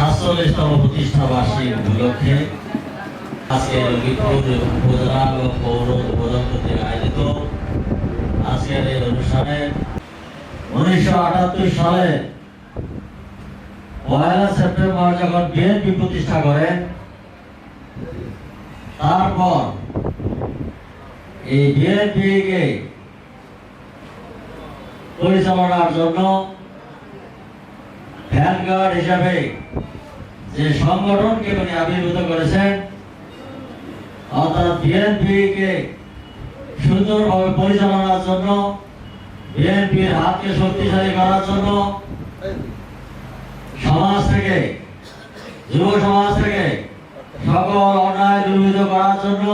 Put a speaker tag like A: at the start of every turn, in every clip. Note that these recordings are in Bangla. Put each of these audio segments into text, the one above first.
A: প্রতিষ্ঠা বার্ষিক উপলক্ষে আজকে লক্ষ্মীপুর উপজেলা পৌর উপজেলা আয়োজিত আজকের এই অনুষ্ঠানে উনিশশো আটাত্তর সালে পয়লা সেপ্টেম্বর যখন বিএনপি প্রতিষ্ঠা করেন তারপর এই বিএনপিকে পরিচালনার জন্য ভ্যানগার্ড হিসাবে যে সংগঠনকে উনি আবির্ভূত করেছেন, অর্থাৎ বিএনপিকে সুন্দরভাবে পরিচালনার জন্য, বিএনপির হাতকে শক্তিশালী করার জন্য সমাজ থেকে, যুব সমাজ থেকে সকল অন্যায় দুর্বৃত করার জন্য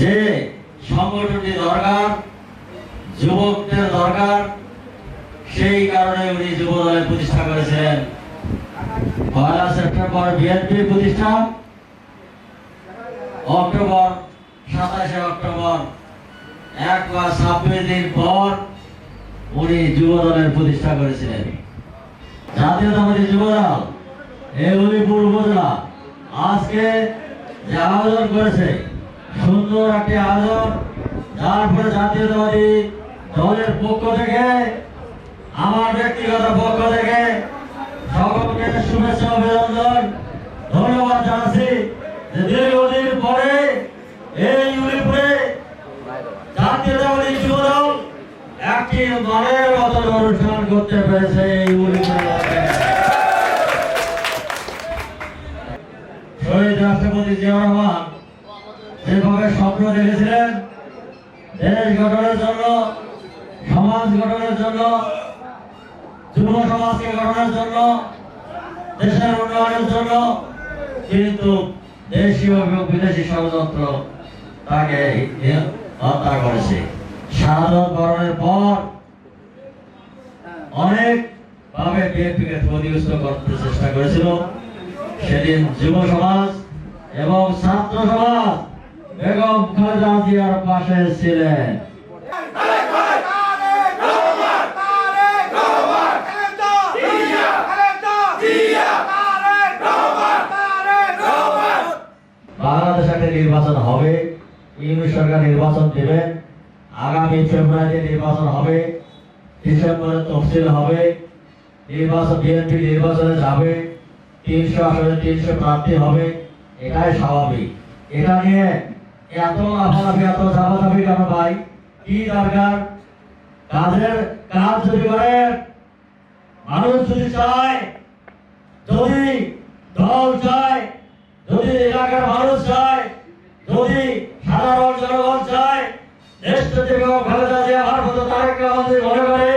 A: যে সংগঠনটি দরকার যুবকদের দরকার। সেই কারণে উনি যুব দলের প্রতিষ্ঠা করেছিলেন। পয়লা সেপ্টেম্বর বিএনপির প্রতিষ্ঠা। অক্টোবর, সাতাশে অক্টোবর, এক মাস ছাব্বিশ দিন পর উনি যুব দলের প্রতিষ্ঠা করেছিলেন। জাতীয়তাবাদী যুব দল এই উলিপুর উপজেলা, আজকে যে আয়োজন করেছে, সুন্দর একটি আয়োজন, যার ফলে জাতীয়তাবাদী দলের পক্ষ থেকে, আমার ব্যক্তিগত পক্ষ থেকে সকলকে শুভেচ্ছা অভিনন্দন। ধন্যবাদ জানাচ্ছি যে দীর্ঘদিন পরে এই উলিপুরে জাতীয়তাবাদী যুব দল একটি মতন অনুষ্ঠান করতে পেরেছে এই উলিপুরে শহীদ রাষ্ট্রপতি জিয়া যেভাবে স্বপ্ন দেখেছিলেন, দেশ গঠনের জন্য সমাজ গঠনের জন্য, যুব সমাজকে গঠনের জন্য, দেশের উন্নয়নের জন্য, কিন্তু দেশীয় এবং বিদেশি ষড়যন্ত্র তাকে হত্যা করেছে। শাহাদত বরণের পর অনেক ভাবে বিএনপিকে ক্ষতিগ্রস্ত করতে চেষ্টা করেছিল। সেদিন যুব সমাজ এবং ছাত্র সমাজ বেগম খালেদা জিয়ার পাশে ছিলেন। বাংলাদেশ একটা নির্বাচন হবে ইউনিট সরকার নির্বাচন দেবেন আগামী ফেব্রুয়ারিতে নির্বাচন হবে, ডিসেম্বরে তফসিল হবে, নির্বাচন, বিএনপি নির্বাচনে যাবে, তিনশো আসলে তিনশো প্রার্থী হবে, এটাই স্বাভাবিক। এটা নিয়ে এত লাফালাফি, এত ঝাপাঝাপি কেন ভাই? কি দরকার? কাজের কাজ যদি করেন মানুষ যদি চায়, যদি এলাকার মানুষ চায় যদি সাধারণ জনগণ চায় দেশ যদি বেগম খালেদা জিয়া আমার মতো তারেক রহমান মনে করে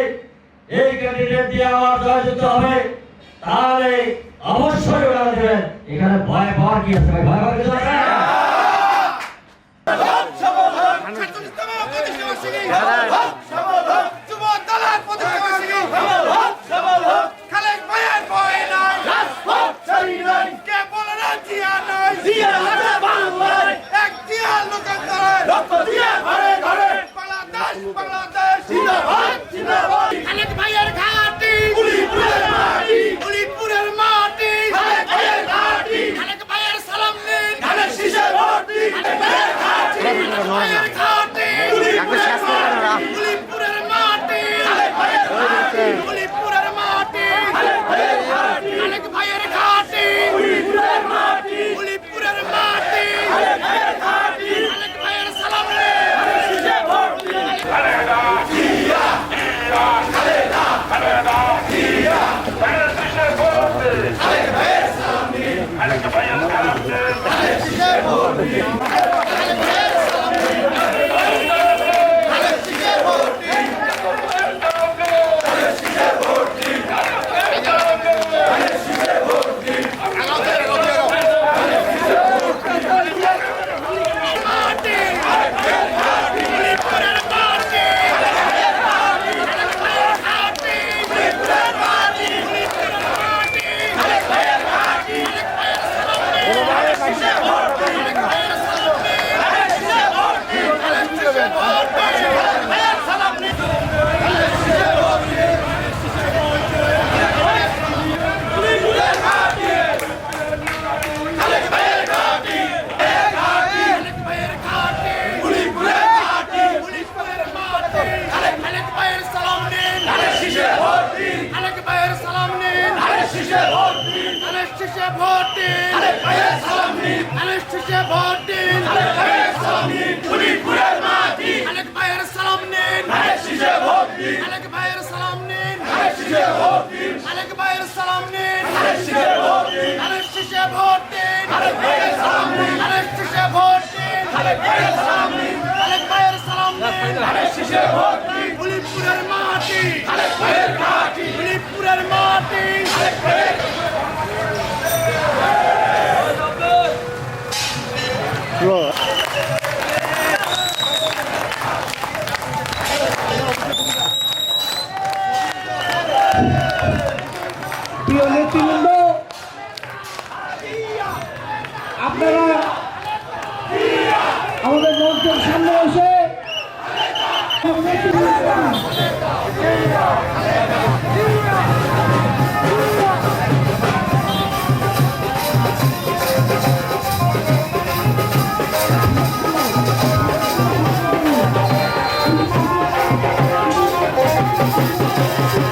A: এই ক্যান্ডিডেট দিয়ে আমার জয়যুক্ত হবে তাহলে অবশ্যই ওরা দেবেন। এখানে ভয় পাওয়ার কি আছে ভাই? ভয় পাওয়ার কিছু আছে?
B: খালেক ভাইয়ের ঘাটি উলিপুরের মাটি উলিপুরের মাটি খালেক ভাইয়ের ঘাটি খালেক ভাইয়ের সালাম নিন খালেক শিশে ভর্তি খালেক ভাইয়ের ঘাটি খালেক ভাইয়ের ঘাটি উলিপুরের মাটি উলিপুরের মাটি খালেক ভাইয়ের ঘাটি উলিপুরের মাটি খালেক ভাইয়ের ঘাটি খালেক ভাইয়ের ঘাটি উলিপুরের মাটি উলিপুরের মাটি খালেক ভাইয়ের ঘাটি খালেক ভাইয়ের সালাম নিন খালেক শিশে ভর্তি মাটি উলিপুরের মাটি খালেক ভাইয়ের ঘাটি উলিপুরের মাটি উলিপুরের মাটি খালেক ভাইয়ের ঘাটি খালেক ভাইয়ের সালাম নিন খালেক শিশে ভর্তি খালেক ভাইয়ের সালাম ভোট দিন। খালেক ভাইয়ের সালাম নিন ধানের শীষে ভোট দিন। খালেক ভাইয়ের সালাম নিন উলিপুরের মাটি। খালেক ভাইয়ের সালাম নিন। ধানের শীষে ভোট দিন। খালেক ভাইয়ের সালাম নিন। ধানের শীষে ভোট দিন। খালেক ভাইয়ের সালাম নিন। ধানের শীষে ভোট দিন। ধানের শীষে ভোট দিন। খালেক ভাইয়ের সালাম নিন ধানের শীষে ভোট দিন। খালেক ভাইয়ের সালাম নিন খালেক ভাইয়ের সালাম নিন। ধানের শীষে ভোট আপনারা আমাদের লোকজন সামনে
C: এসে Yeah.